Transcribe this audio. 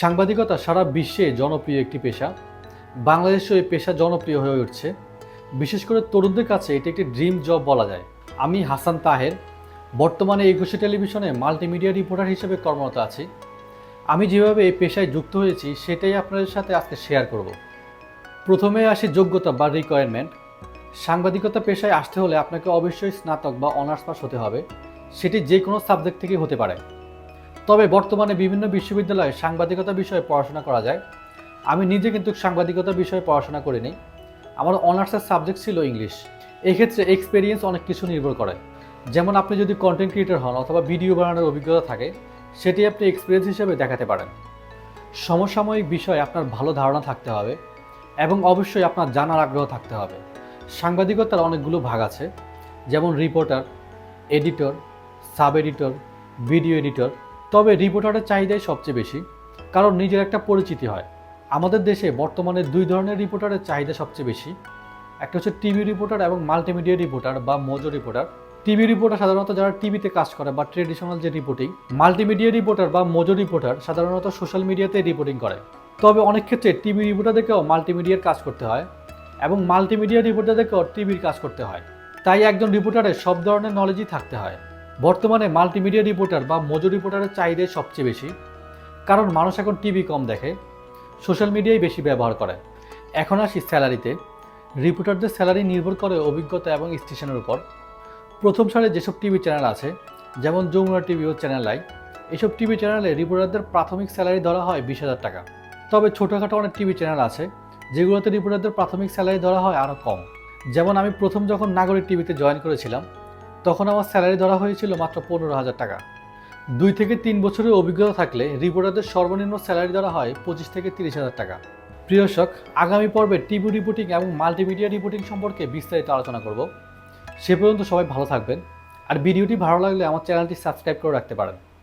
সাংবাদিকতা সারা বিশ্বে জনপ্রিয় একটি পেশা। বাংলাদেশেও এই পেশা জনপ্রিয় হয়ে উঠছে। বিশেষ করে তরুণদের কাছে এটি একটি ড্রিম জব বলা যায়। আমি হাসান তাহের, বর্তমানে একুশে টেলিভিশনে মাল্টিমিডিয়া রিপোর্টার হিসেবে কর্মরত আছি। আমি যেভাবে এই পেশায় যুক্ত হয়েছি, সেটাই আপনাদের সাথে আজকে শেয়ার করব। প্রথমে আসি যোগ্যতা বা রিকোয়ারমেন্ট সাংবাদিকতা পেশায় আসতে হলে আপনাকে অবশ্যই স্নাতক বা অনার্স পাস হতে হবে। সেটি যে কোনো সাবজেক্ট থেকে হতে পারে। তবে বর্তমানে বিভিন্ন বিশ্ববিদ্যালয়ে সাংবাদিকতা বিষয়ে পড়াশোনা করা যায়। আমি নিজে কিন্তু সাংবাদিকতা বিষয়ে পড়াশোনা করিনি। আমার অনার্সের সাবজেক্ট ছিল ইংলিশ। এক্ষেত্রে এক্সপিরিয়েন্স অনেক কিছু নির্ভর করে। যেমন আপনি যদি কন্টেন্ট ক্রিয়েটর হন অথবা ভিডিও বানানোর অভিজ্ঞতা থাকে, সেটি আপনি এক্সপিরিয়েন্স হিসেবে দেখাতে পারেন। সমসাময়িক বিষয়ে আপনার ভালো ধারণা থাকতে হবে এবং অবশ্যই আপনার জানার আগ্রহ থাকতে হবে। সাংবাদিকতার অনেকগুলো ভাগ আছে, যেমন reporter editor sub editor video editor তবে রিপোর্টারের চাহিদাই সবচেয়ে বেশি, কারণ নিজের একটা পরিচিতি হয়। আমাদের দেশে বর্তমানে দুই ধরনের রিপোর্টারের চাহিদা সবচেয়ে বেশি। একটা হচ্ছে টিভি রিপোর্টার এবং মাল্টিমিডিয়া রিপোর্টার বা মোজো রিপোর্টার। টিভি রিপোর্টার সাধারণত যারা টিভিতে কাজ করে বা ট্রেডিশনাল যে রিপোর্টিং, মাল্টিমিডিয়া রিপোর্টার বা মোজো রিপোর্টার সাধারণত সোশ্যাল মিডিয়াতে রিপোর্টিং করে। তবে অনেক ক্ষেত্রে টিভি রিপোর্টারদেরকেও মাল্টিমিডিয়ার কাজ করতে হয় এবং মাল্টিমিডিয়া রিপোর্টারদেরকেও টিভির কাজ করতে হয়। তাই একজন রিপোর্টারের সব ধরনের নলেজই থাকতে হয়। বর্তমানে মাল্টিমিডিয়া রিপোর্টার বা মোজো রিপোর্টারের চাহিদাই সবচেয়ে বেশি। কারণ মানুষ এখন টিভি কম দেখে সোশ্যাল মিডিয়াই বেশি ব্যবহার করে। এখন আসি স্যালারিতে। রিপোর্টারদের স্যালারি নির্ভর করে অভিজ্ঞতা এবং স্টেশনের উপর। প্রথম সারে যেসব টিভি চ্যানেল আছে, যেমন যমুনা টিভি ও চ্যানেল আই এসব টিভি চ্যানেলে রিপোর্টারদের প্রাথমিক স্যালারি ধরা হয় বিশ হাজার টাকা। তবে ছোটোখাটো অনেক টিভি চ্যানেল আছে, যেগুলোতে রিপোর্টারদের প্রাথমিক স্যালারি ধরা হয় আরও কম। যেমন আমি প্রথম যখন নাগরিক টিভিতে জয়েন করেছিলাম তখন আমার স্যালারি ধরা হয়েছিল মাত্র পনেরো হাজার টাকা। দুই থেকে তিন বছরের অভিজ্ঞতা থাকলে রিপোর্টারদের সর্বনিম্ন স্যালারি ধরা হয় পঁচিশ থেকে তিরিশ হাজার টাকা। প্রিয় দর্শক, আগামী পর্বে টিভি রিপোর্টিং এবং মাল্টিমিডিয়া রিপোর্টিং সম্পর্কে বিস্তারিত আলোচনা করব। সে পর্যন্ত সবাই ভালো থাকবেন। আর ভিডিওটি ভালো লাগলে আমার চ্যানেলটি সাবস্ক্রাইব করে রাখতে পারেন।